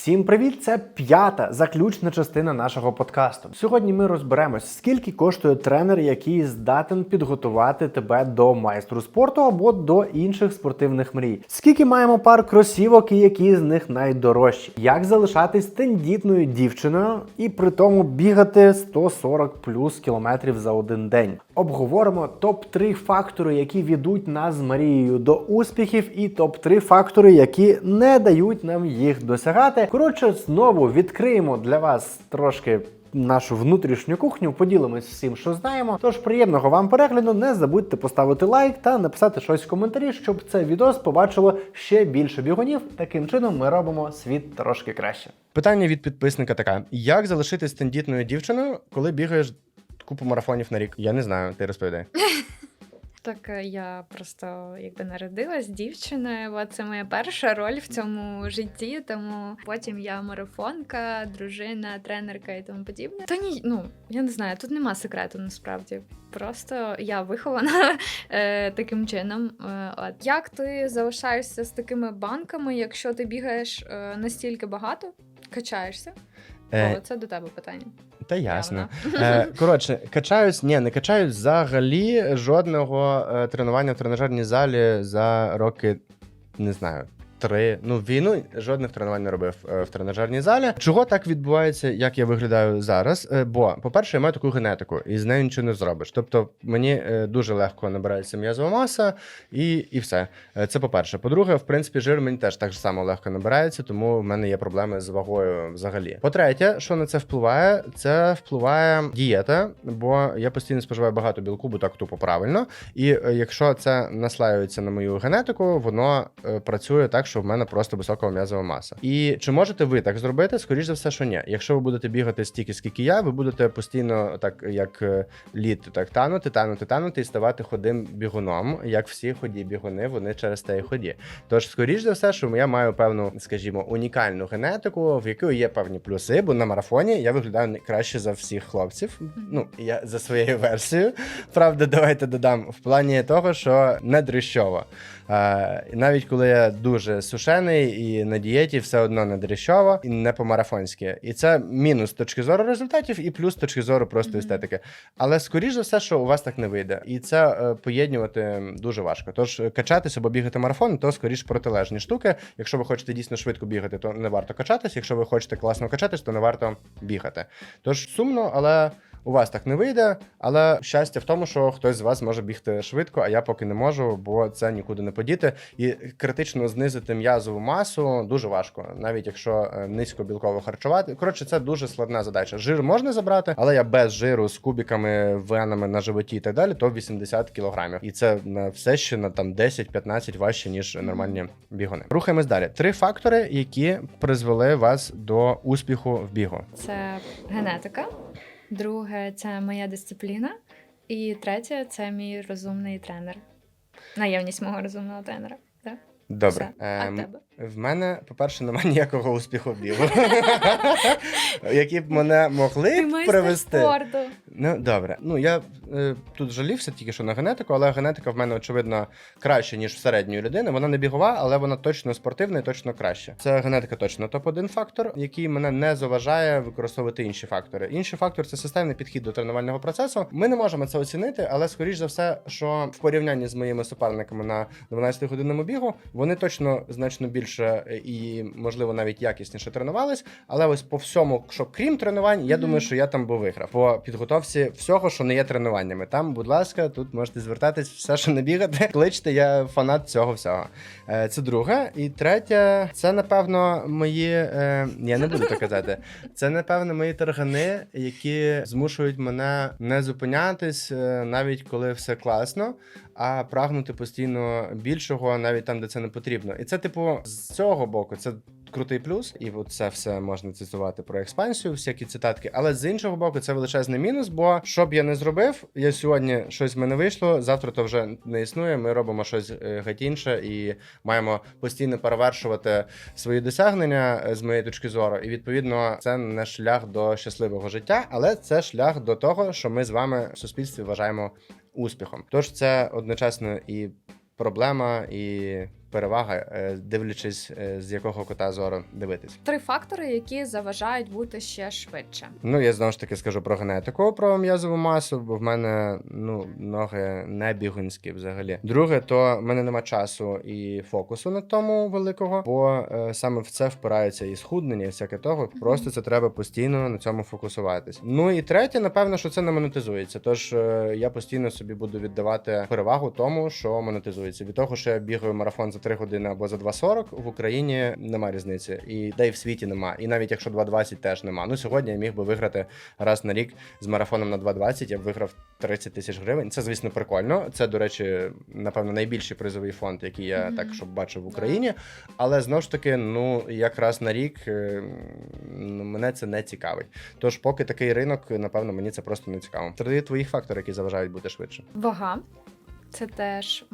Всім привіт! Це п'ята заключна частина нашого подкасту. Сьогодні ми розберемось, скільки коштує тренер, який здатен підготувати тебе до майстру спорту або до інших спортивних мрій. Скільки маємо пар кросівок і які з них найдорожчі? Як залишатись тендітною дівчиною і при тому бігати 140 плюс кілометрів за один день? Обговоримо топ 3 фактори, які ведуть нас з Марією до успіхів, і топ 3 фактори, які не дають нам їх досягати. Коротше, знову відкриємо для вас трошки. Нашу внутрішню кухню поділимось всім, що знаємо. Тож приємного вам перегляду. Не забудьте поставити лайк та написати щось в коментарі, щоб це відео побачило ще більше бігунів. Таким чином ми робимо світ трошки краще. Питання від підписника така: як залишитись тендітною дівчиною, коли бігаєш купу марафонів на рік? Я не знаю, ти розповідай. Так е, я просто якби народилась дівчиною, бо це моя перша роль в цьому житті. Тому потім я марафонка, дружина, тренерка і тому подібне. Та ні, ну я не знаю, тут нема секрету насправді. Просто я вихована е, таким чином. Е, от як ти залишаєшся з такими банками, якщо ти бігаєш е, настільки багато, качаєшся? Е, О, це до тебе питання. та ясно. Е, коротше, качаюсь, ні, не качаюсь взагалі жодного е, тренування в тренажерній залі за роки, не знаю. Три ну війну жодних тренувань не робив е, в тренажерній залі. Чого так відбувається, як я виглядаю зараз? Е, бо, по-перше, я маю таку генетику, і з нею нічого не зробиш. Тобто, мені е, дуже легко набирається м'язова маса, і, і все. Це по-перше. По-друге, в принципі, жир мені теж так само легко набирається, тому в мене є проблеми з вагою взагалі. По-третє, що на це впливає, це впливає дієта, бо я постійно споживаю багато білку, бо так тупо правильно. І якщо це наслаюється на мою генетику, воно працює так, що в мене просто висока м'язова маса. І чи можете ви так зробити? Скоріш за все, що ні. Якщо ви будете бігати стільки, скільки я, ви будете постійно так, як е, лід, так танути, танути, танути і ставати ходим бігуном, як всі ході бігуни, вони через те і ході. Тож, скоріш за все, що я маю певну, скажімо, унікальну генетику, в якої є певні плюси, бо на марафоні я виглядаю краще за всіх хлопців. Ну, я за своєю версією. Правда, давайте додам в плані того, що не дрищово. Е, навіть коли я дуже сушений і на дієті, все одно не дрищово і не по-марафонськи. І це мінус з точки зору результатів, і плюс з точки зору просто естетики. Але скоріш за все, що у вас так не вийде. І це е, поєднувати дуже важко. Тож е, качатися або бігати марафон, то скоріш протилежні штуки. Якщо ви хочете дійсно швидко бігати, то не варто качатись. Якщо ви хочете класно качатись, то не варто бігати. Тож сумно, але. У вас так не вийде, але щастя в тому, що хтось з вас може бігти швидко, а я поки не можу, бо це нікуди не подіти. І критично знизити м'язову масу дуже важко, навіть якщо е, низько білково харчувати. Коротше, це дуже складна задача. Жир можна забрати, але я без жиру з кубиками, венами на животі і так далі, то 80 кілограмів. І це на все ще на там 10-15 важче ніж нормальні бігуни. Рухаємось далі. Три фактори, які призвели вас до успіху в бігу. Це генетика. Друге це моя дисципліна. І третє це мій розумний тренер. Наявність мого розумного тренера. Так? Добре. Все. А Ем, тебе? В мене, по-перше, немає ніякого успіху в бігу, які б мене могли б привести. Ну добре. Ну я е, тут жалівся тільки що на генетику, але генетика в мене очевидно краще, ніж в середньої людини. Вона не бігова, але вона точно спортивна і точно краще. Це генетика точно топ-1 фактор, який мене не заважає використовувати інші фактори. Інший фактор це системний підхід до тренувального процесу. Ми не можемо це оцінити, але скоріш за все, що в порівнянні з моїми суперниками на 12 годинному бігу, вони точно значно більше і, можливо, навіть якісніше тренувались. Але ось по всьому, що крім тренувань, я думаю, що я там би виграв. По підготовці всього, що не є тренуваннями. Там, будь ласка, тут можете звертатись, все, що не бігати. Кличте, я фанат цього всього. Е, Це друге. І третє, це напевно мої. е, Я не буду так казати. Це напевно мої таргани, які змушують мене не зупинятись, е, навіть коли все класно, а прагнути постійно більшого, навіть там, де це не потрібно. І це, типу, з цього боку, це крутий плюс, і от це все можна цитувати про експансію, всякі цитатки. Але з іншого боку, це величезний мінус. Бо що б я не зробив, я сьогодні щось в мене вийшло, завтра то вже не існує. Ми робимо щось е, геть інше і маємо постійно перевершувати свої досягнення е, з моєї точки зору. І відповідно, це не шлях до щасливого життя, але це шлях до того, що ми з вами в суспільстві вважаємо успіхом. Тож це одночасно і проблема, і перевага, е, дивлячись, е, з якого кота зору дивитись. Три фактори, які заважають бути ще швидше. Ну, я знову ж таки скажу про генетику, про м'язову масу, бо в мене ну, ноги не бігунські взагалі. Друге, то в мене нема часу і фокусу на тому великого, бо е, саме в це впирається і схуднення, і всяке того. Просто це треба постійно на цьому фокусуватись. Ну і третє, напевно, що це не монетизується. Тож я постійно собі буду віддавати перевагу тому, що монетизується. Від того, що я бігаю марафон за 3 години або за 2.40, в Україні нема різниці. І де й в світі нема. І навіть якщо 2.20 теж нема. Ну сьогодні я міг би виграти раз на рік з марафоном на 2.20, я б виграв 30 тисяч гривень. Це, звісно, прикольно. Це, до речі, напевно, найбільший призовий фонд, який я Мгм. так щоб бачив в Україні. Але знову ж таки, ну якраз на рік е, ну, мене це не цікавить. Тож, поки такий ринок, напевно, мені це просто не цікаво. Три твоїх фактори, які заважають бути швидше. Вага це теж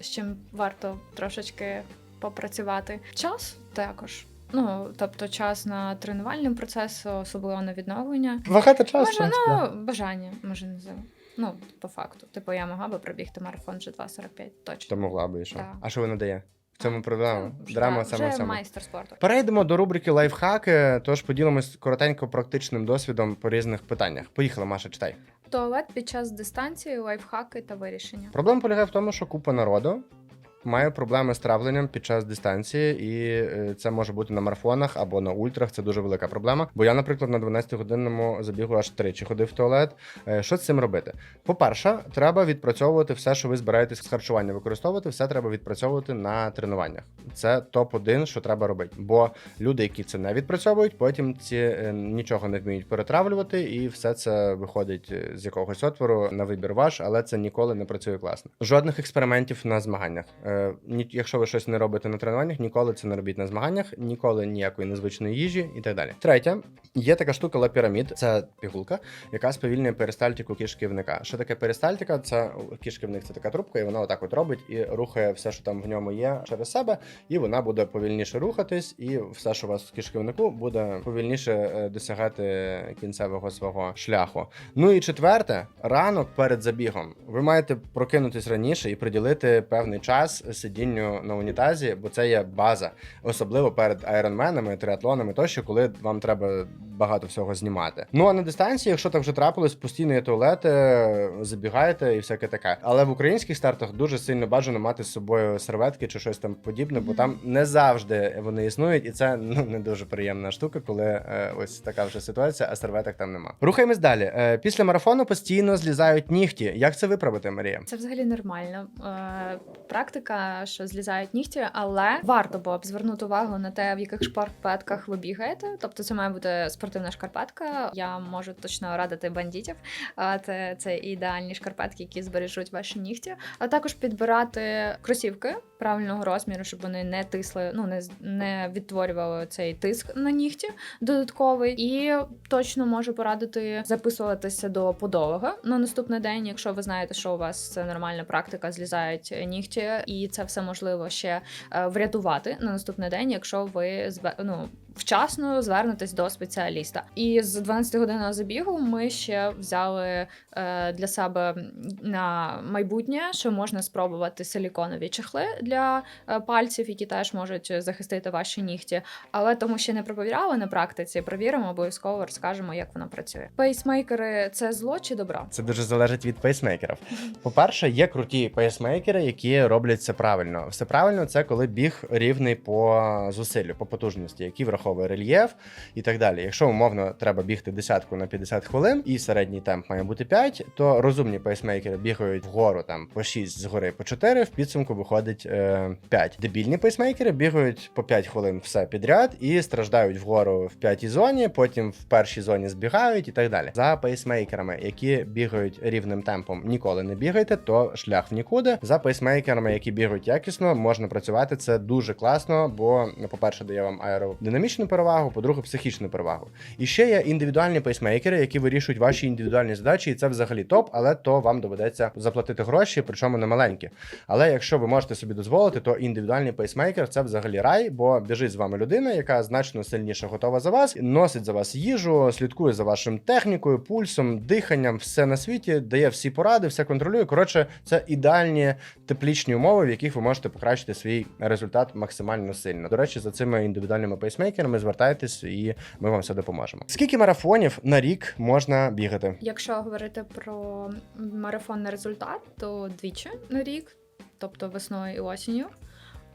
з чим варто трошечки попрацювати. Час також. Ну, тобто час на тренувальний процес, особливо на відновлення. Багато часу. Може, ну, бажання, може, не знаю. Ну, по факту. Типу, я могла би пробігти марафон вже 2.45, точно. То могла би і що. Так. А що вона дає? В цьому проблема. Ну, Драма вже саме в майстер спорту. Перейдемо до рубрики лайфхаки, тож поділимось коротенько практичним досвідом по різних питаннях. Поїхала, Маша, читай. Туалет під час дистанції, лайфхаки та вирішення. Проблема полягає в тому, що купа народу має проблеми з травленням під час дистанції, і е, це може бути на марафонах або на ультрах. Це дуже велика проблема. Бо я, наприклад, на 12-годинному забігу аж тричі ходив в туалет. Е, Що з цим робити? По-перше, треба відпрацьовувати все, що ви збираєтесь з харчування використовувати, все треба відпрацьовувати на тренуваннях. Це топ 1 що треба робити. Бо люди, які це не відпрацьовують, потім ці е, нічого не вміють перетравлювати, і все це виходить з якогось отвору на вибір ваш, але це ніколи не працює класно. Жодних експериментів на змаганнях. Е, якщо ви щось не робите на тренуваннях, ніколи це не робіть на змаганнях, ніколи ніякої незвичної їжі і так далі. Третє, є така штука лапірамід, це пігулка, яка сповільнює перистальтику кишківника. Що таке перистальтика? Це кишківник, це така трубка, і вона отак от робить і рухає все, що там в ньому є, через себе, і вона буде повільніше рухатись, і все, що у вас в кишківнику, буде повільніше е, досягати кінцевого свого шляху. Ну і четверте, ранок перед забігом. Ви маєте прокинутись раніше і приділити певний час сидінню на унітазі, бо це є база, особливо перед айронменами, триатлонами, тощо, коли вам треба багато всього знімати. Ну а на дистанції, якщо так вже трапилось, постійно є туалети, забігаєте і всяке таке. Але в українських стартах дуже сильно бажано мати з собою серветки чи щось там подібне, бо там не завжди вони існують, і це ну не дуже приємна штука, коли е, ось така вже ситуація, а серветок там нема. Рухаємось далі. Е, після марафону постійно злізають нігті. Як це виправити, Марія? Це взагалі нормально. Е, практика, що злізають нігті, але варто було б звернути увагу на те, в яких шкарпетках ви бігаєте. Тобто, це має бути спортивна шкарпетка. Я можу точно радити бандитів. Це, це ідеальні шкарпетки, які збережуть ваші нігті. А також підбирати кросівки правильного розміру, щоб вони не тисли, ну не не відтворювали цей тиск на нігті додатковий. І точно можу порадити записуватися до подолога на наступний день, якщо ви знаєте, що у вас це нормальна практика, злізають нігті, і це все можливо ще е, врятувати на наступний день, якщо ви ну, вчасно звернетесь до спеціаліста. І з 12 годинного забігу ми ще взяли е, для себе на майбутнє, що можна спробувати силіконові чехли для е, пальців, які теж можуть захистити ваші нігті. Але тому ще не провіряли на практиці. Провіримо, обов'язково розкажемо, як воно працює. Пейсмейкери це зло чи добро? Це дуже залежить від пейсмейкерів. По-перше, є круті пейсмейкери, які роблять це правильно. Все правильно, це коли біг рівний по зусиллю, по потужності, який враховує рельєф і так далі. Якщо умовно треба бігти десятку на 50 хвилин, і середній темп має бути 5, то розумні пейсмейкери бігають вгору там по 6, згори по 4, в підсумку виходить е, 5. Дебільні пейсмейкери бігають по 5 хвилин все підряд і страждають вгору в п'ятій зоні, потім в першій зоні збігають і так далі. За пейсмейкерами, які бігають рівним темпом, ніколи не бігайте, то шлях в нікуди. За пейсмейкерами, які бігають якісно, можна працювати. Це дуже класно, бо, ну, по-перше, дає вам аеродинамічну фізичну перевагу, по-друге, психічну перевагу. І ще є індивідуальні пейсмейкери, які вирішують ваші індивідуальні задачі, і це взагалі топ, але то вам доведеться заплатити гроші, причому не маленькі. Але якщо ви можете собі дозволити, то індивідуальний пейсмейкер це взагалі рай, бо біжить з вами людина, яка значно сильніше готова за вас, носить за вас їжу, слідкує за вашим технікою, пульсом, диханням, все на світі, дає всі поради, все контролює. Коротше, це ідеальні теплічні умови, в яких ви можете покращити свій результат максимально сильно. До речі, за цими індивідуальними пейсмейкерами звертайтесь, і ми вам все допоможемо. Скільки марафонів на рік можна бігати? Якщо говорити про марафонний результат, то двічі на рік, тобто весною і осінню.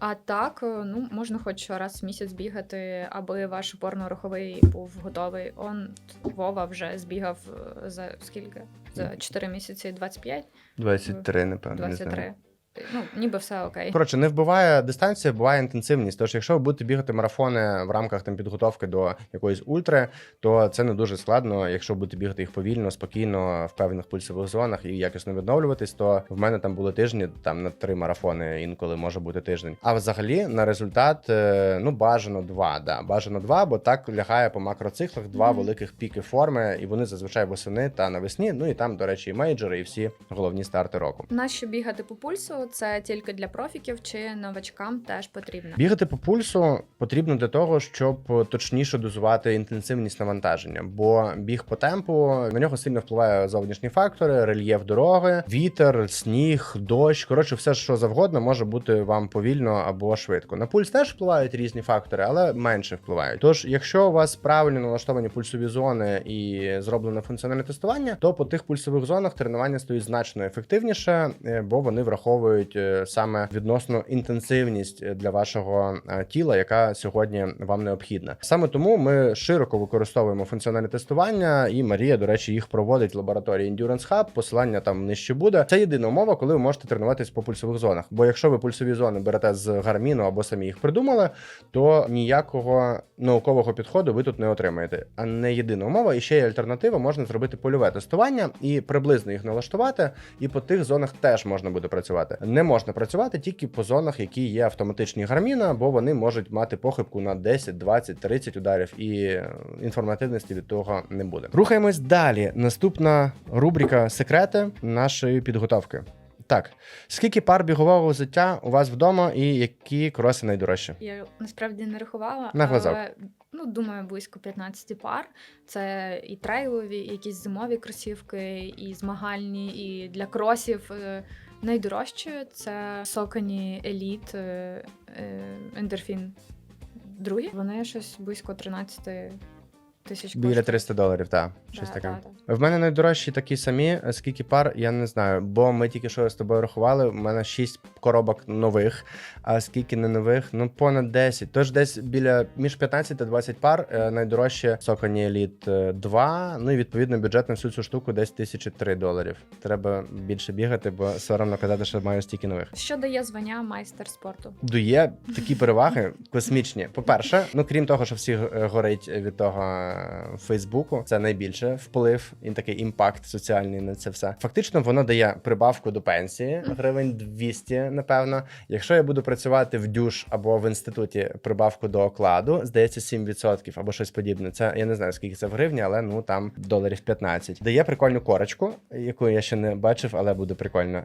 А так, е, ну можна хоч раз в місяць бігати, аби ваш опорно-руховий був готовий. Он Вова вже збігав е, за скільки? За 4 місяці 25, 23, напевно. Не знаю. 23. Ну, ніби все окей. Коротше, не вбиває дистанція, вбиває інтенсивність. Тож, якщо ви будете бігати марафони в рамках там підготовки до якоїсь ультри, то це не дуже складно. Якщо будете бігати їх повільно, спокійно, в певних пульсових зонах і якісно відновлюватись, то в мене там були тижні там на три марафони, інколи може бути тиждень. А взагалі на результат е, ну бажано два. Да, бажано два, бо так лягає по макроциклах два Мгм. великих піки форми, і вони зазвичай восени та навесні. Ну і там, до речі, і мейджори, і всі головні старти року. Нащо бігати по пульсу? Це тільки для профіків чи новачкам теж потрібно. Бігати по пульсу потрібно для того, щоб точніше дозувати інтенсивність навантаження, бо біг по темпу на нього сильно впливає зовнішні фактори, рельєф дороги, вітер, сніг, дощ. Коротше, все, що завгодно, може бути вам повільно або швидко. На пульс теж впливають різні фактори, але менше впливають. Тож, якщо у вас правильно налаштовані пульсові зони і зроблено функціональне тестування, то по тих пульсових зонах тренування стоїть значно ефективніше, е, бо вони враховують е, саме відносно інтенсивність е, для вашого е, тіла, яка сьогодні вам необхідна. Саме тому ми широко використовуємо функціональне тестування, і Марія, до речі, їх проводить в лабораторії Endurance Hub. Посилання там нижче буде. Це єдина умова, коли ви можете тренуватись по пульсових зонах. Бо якщо ви пульсові зони берете з гарміну або самі їх придумали, то ніякого наукового підходу ви тут не отримаєте. А не єдина умова, і ще є альтернатива, можна зробити польове тестування і приблизно їх налаштувати, і по тих зонах теж можна буде працювати. Не можна працювати тільки по зонах, які є автоматичні гарміна, бо вони можуть мати похибку на 10, 20, 30 ударів, і е, інформативності від того не буде. Рухаємось далі. Наступна рубрика секрети нашої підготовки. Так, скільки пар бігового взуття у вас вдома і які кроси найдорожчі? Я насправді не рахувала, На глазок. але ну думаю, близько 15 пар. Це і трейлові, і якісь зимові кросівки, і змагальні, і для кросів. Найдорожче це Сокані Еліт Ендорфін. Другі. Вони щось близько 13 тисяч Біля коштують. 300 доларів, так. Щось Да, таке. да, да. В мене найдорожчі такі самі, е, скільки пар, я не знаю, бо ми тільки що з тобою рахували. У мене 6 коробок нових, а скільки не нових, ну понад 10. Тож десь біля між 15 та 20 пар е, найдорожче Socony Elite 2. Ну і відповідно бюджет на всю цю штуку десь 1003 доларів. Треба більше бігати, бо соромно казати, що маю стільки нових. Що дає звання майстер спорту? Дує такі переваги космічні. По-перше, ну крім того, що всі е, горить від того е, Фейсбуку, це найбільше вплив і такий імпакт соціальний на це все. Фактично, воно дає прибавку до пенсії гривень 200, напевно. Якщо я буду працювати в дюш або в інституті прибавку до окладу, здається, 7% або щось подібне. Це я не знаю скільки це в гривні, але ну там доларів 15. Дає прикольну корочку, яку я ще не бачив, але буде прикольно.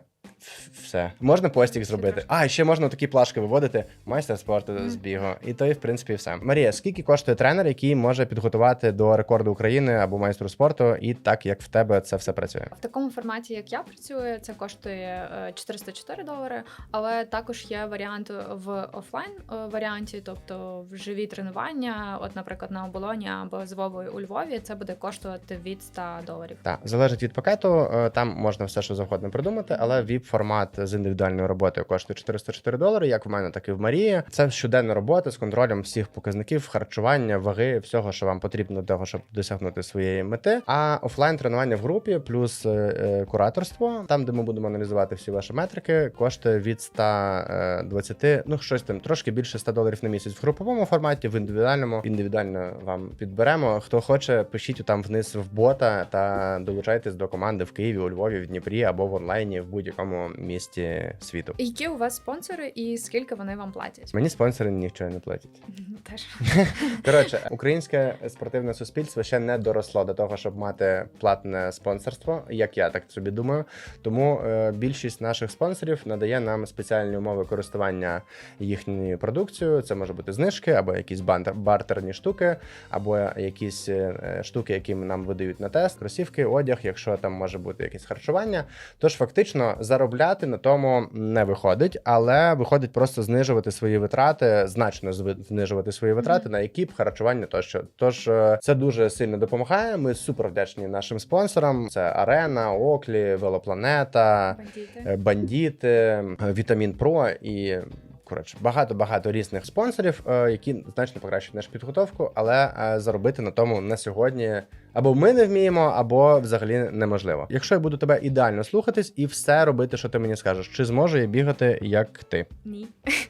Все можна постік зробити. А ще можна такі плашки виводити. Майстер спорту з бігу. І то, і в принципі, все. Марія, скільки коштує тренер, який може підготувати до рекорду України або майстру спорту, і так як в тебе це все працює? В такому форматі, як я працюю, це коштує е, 404 долари, але також є варіант в офлайн е, варіанті, тобто в живі тренування. От, наприклад, на оболоні або з Вовою у Львові, це буде коштувати від 100 доларів. Так, залежить від пакету. е, Там можна все, що завгодно придумати, але vip формат з індивідуальною роботою коштує 404 долари, як в мене, так і в Марії. Це щоденна робота з контролем всіх показників, харчування, ваги, всього, що вам потрібно потрібно для того, щоб досягнути своєї мети. А офлайн тренування в групі плюс е, е, кураторство, там, де ми будемо аналізувати всі ваші метрики, коштує від 120, ну щось там трошки більше 100 доларів на місяць в груповому форматі, в індивідуальному індивідуально вам підберемо. Хто хоче, пишіть там вниз в бота та долучайтесь до команди в Києві, у Львові, в Дніпрі або в онлайні в будь-якому місті світу. Які у вас спонсори і скільки вони вам платять? Мені спонсори нічого не платять. Теж. Коротше, українське спортивне суспільство ще не доросло до того, щоб мати платне спонсорство, як я так собі думаю. Тому е, більшість наших спонсорів надає нам спеціальні умови користування їхньою продукцією. Це може бути знижки, або якісь бартерні штуки, або якісь е, штуки, які нам видають на тест, кросівки, одяг, якщо там може бути якесь харчування. Тож фактично заробляти на тому не виходить, але виходить просто знижувати свої витрати, значно знижувати свої витрати на екіп, харчування тощо. Тож е, це дуже сильно допомагає. Ми супер вдячні нашим спонсорам: це Арена, Оклі, Велопланета, Бандіти. е, Бандіти, е, Вітамін Про і. Коротше, багато багато різних спонсорів, е, які значно покращують нашу підготовку, але е, заробити на тому на сьогодні або ми не вміємо, або взагалі неможливо. Якщо я буду тебе ідеально слухатись і все робити, що ти мені скажеш, чи зможу я бігати як ти? Ні.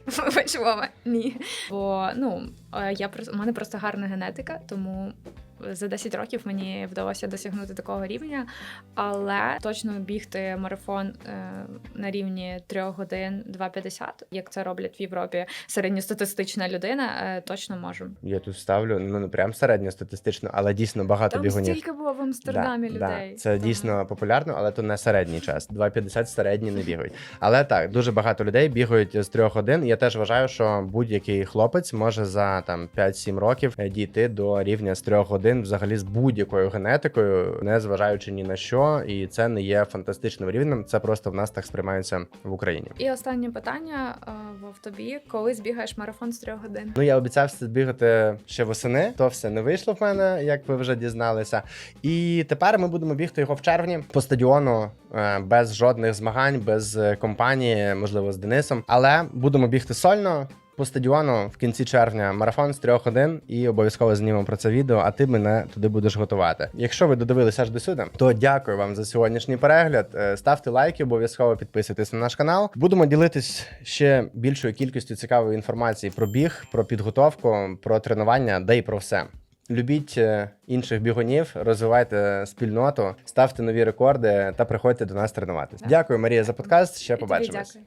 Вова, ні. Бо ну е, я просто у мене просто гарна генетика, тому за 10 років мені вдалося досягнути такого рівня, але точно бігти марафон е, на рівні 3 годин 2,50, як це роблять в Європі середньостатистична людина, е, точно можу. Я тут ставлю ну не прям середньостатистично, але дійсно багато Там бігунів. стільки було в Амстердамі Да, людей. Да, це Тому- дійсно популярно, але то не середній час. 2,50 середні не бігають. Але так, дуже багато людей бігають з трьох годин. Я теж вважаю, що будь-який хлопець може за там 5-7 років е, дійти до рівня з трьох годин, взагалі з будь-якою генетикою, не зважаючи ні на що, і це не є фантастичним рівнем. Це просто в нас так сприймається в Україні. І останнє питання е, Вов, тобі, коли збігаєш марафон з 3 годин? Ну, я обіцявся бігати ще восени, то все не вийшло в мене, як ви вже дізналися. І тепер ми будемо бігти його в червні по стадіону е, без жодних змагань, без е, компанії, можливо, з Денисом. Але будемо бігти сольно. По стадіону в кінці червня марафон з трьох годин і обов'язково знімемо про це відео, а ти мене туди будеш готувати. Якщо ви додивилися аж до сюди, то дякую вам за сьогоднішній перегляд. Е, Ставте лайки, обов'язково підписуйтесь на наш канал. Будемо ділитись ще більшою кількістю цікавої інформації про біг, про підготовку, про тренування, да і про все. Любіть е, інших бігунів, розвивайте спільноту, ставте нові рекорди та приходьте до нас тренуватися. Дякую, Марія, за подкаст. Ще побачимось.